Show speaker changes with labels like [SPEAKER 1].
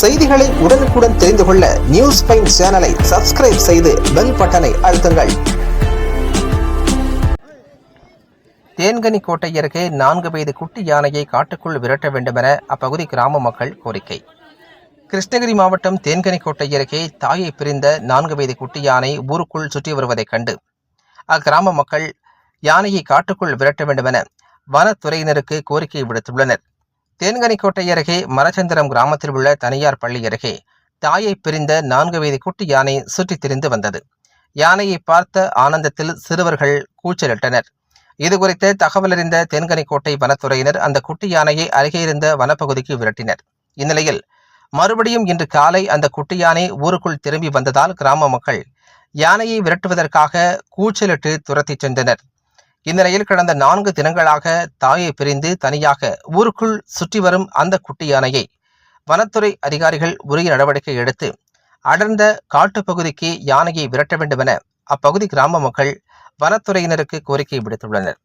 [SPEAKER 1] செய்திகளை உடனுக்குடன் தெரிந்து கொள்ள நியூஸ் பைன் சேனலை சப்ஸ்கிரைப் செய்து பெல் பட்டனை அழுத்துங்கள். தேன்கனி கோட்டை அருகே நான்கு வயது குட்டி யானையை காட்டுக்குள் விரட்ட வேண்டுமென அப்பகுதி கிராம மக்கள் கோரிக்கை. கிருஷ்ணகிரி மாவட்டம் தேன்கனிக்கோட்டை அருகே தாயை பிரிந்த நான்கு வயது குட்டி யானை ஊருக்குள் சுற்றி வருவதைக் கண்டு. அக்கிராம மக்கள் யானையை காட்டுக்குள் விரட்ட வேண்டுமென வனத்துறையினருக்கு கோரிக்கை விடுத்துள்ளனர். தேன்கனிக்கோட்டை அருகே மரச்சந்திரம் கிராமத்தில் உள்ள தனியார் பள்ளி அருகே தாயை பிரிந்த நான்கு வயது குட்டி யானை சுற்றித் திரிந்து வந்தது. யானையை பார்த்த ஆனந்தத்தில் சிறுவர்கள் கூச்சலிட்டனர். இதுகுறித்து தகவலறிந்த தென்கனிக்கோட்டை வனத்துறையினர் அந்த குட்டி யானையை அருகே இருந்த வனப்பகுதிக்கு விரட்டினர். இந்நிலையில் மறுபடியும் இன்று காலை அந்த குட்டி யானை ஊருக்குள் திரும்பி வந்ததால் கிராம மக்கள் யானையை விரட்டுவதற்காக கூச்சலிட்டு துரத்திச் சென்றனர். இந்நிலையில் கடந்த நான்கு தினங்களாக தாயை பிரிந்து தனியாக ஊருக்குள் சுற்றி வரும் அந்த குட்டி யானையை வனத்துறை அதிகாரிகள் உரிய நடவடிக்கை எடுத்து அடர்ந்த காட்டுப்பகுதிக்கு யானையை விரட்ட வேண்டுமென அப்பகுதி கிராம மக்கள் வனத்துறையினருக்கு கோரிக்கை விடுத்துள்ளனர்.